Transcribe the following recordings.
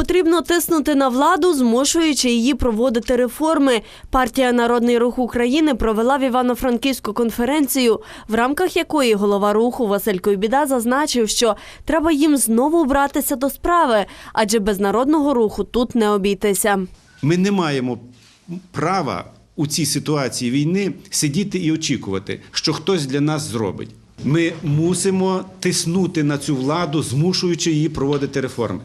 Потрібно тиснути на владу, змушуючи її проводити реформи. Партія Народний рух України провела в Івано-Франківську конференцію, в рамках якої голова руху Василь Койбіда зазначив, що треба їм знову братися до справи, адже без народного руху тут не обійтися. Ми не маємо права у цій ситуації війни сидіти і очікувати, що хтось для нас зробить. Ми мусимо тиснути на цю владу, змушуючи її проводити реформи.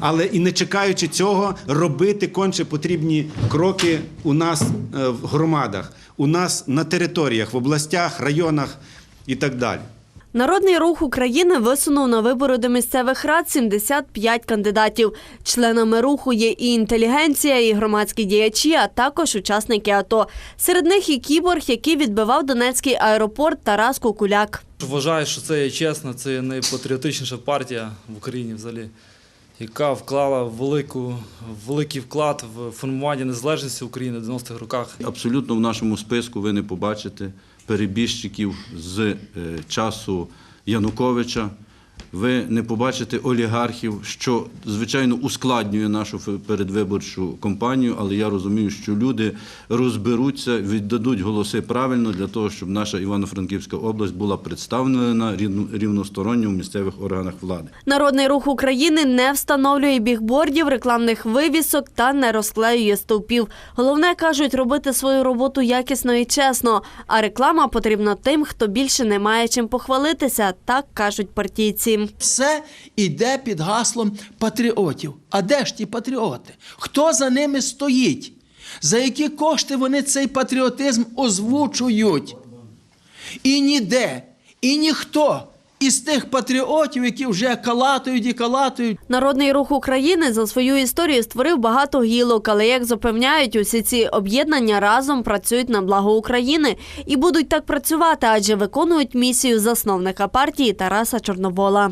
Але і не чекаючи цього, робити конче потрібні кроки у нас е, в громадах, у нас на територіях, в областях, районах і так далі. Народний рух України висунув на вибори до місцевих рад 75 кандидатів. Членами руху є і інтелігенція, і громадські діячі, а також учасники АТО. Серед них і кіборг, який відбивав Донецький аеропорт Тарас Кукуляк. Вважаю, що це є чесно, це є найпатріотичніша партія в Україні взагалі, яка вклала велику, великий вклад в формування незалежності України в 90-х роках. Абсолютно в нашому списку ви не побачите перебіжчиків з е, часу Януковича. Ви не побачите олігархів, що звичайно ускладнює нашу передвиборчу кампанію, але я розумію, що люди розберуться, віддадуть голоси правильно для того, щоб наша Івано-Франківська область була представлена рівно- рівносторонньо в місцевих органах влади. Народний рух України не встановлює бігбордів, рекламних вивісок та не розклеює стовпів. Головне кажуть, робити свою роботу якісно і чесно. А реклама потрібна тим, хто більше не має чим похвалитися. Так кажуть партійці. Все йде під гаслом патріотів. А де ж ті патріоти? Хто за ними стоїть? За які кошти вони цей патріотизм озвучують? І ніде, і ніхто із тих патріотів, які вже калатують і калатують, Народний рух України за свою історію створив багато гілок, але як запевняють, усі ці об'єднання разом працюють на благо України і будуть так працювати, адже виконують місію засновника партії Тараса Чорновола.